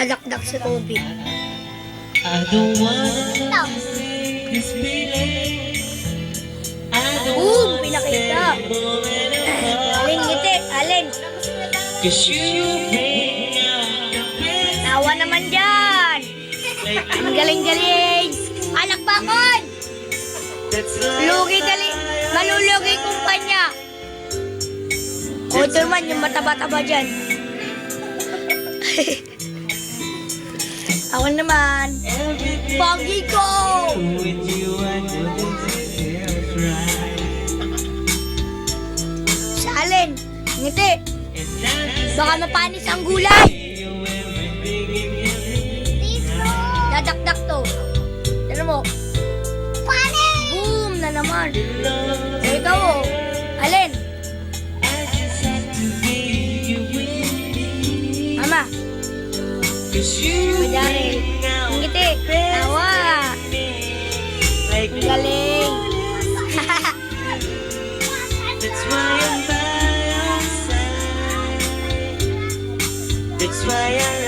Dadakdak si Kobe. I don't take this feeling. Boom! Pinakita. Alin, ngiti. Alin. Nawa naman dyan. Ang galing-galing. Anak! That's why Lugi galing. Malulugi kumpanya. O naman, yung mataba-taba dyan. Ako naman. everything Pogi ko! Sa alin? Ngiti. Baka mapanis ang gulay. Dadakdak to. Tignan mo. Boom na naman. O ikaw oh. Kunyari. Ang ngiti. Tawa. Ang galing. That's why I'm by your side. That's why I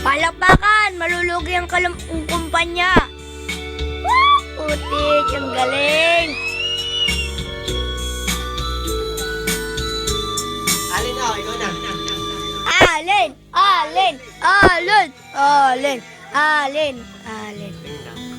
Palakpakan! Malulugi ang kalam kumpanya. Woo! Putik, ang galing. Alin! Alin! Alin! Alin! Alin!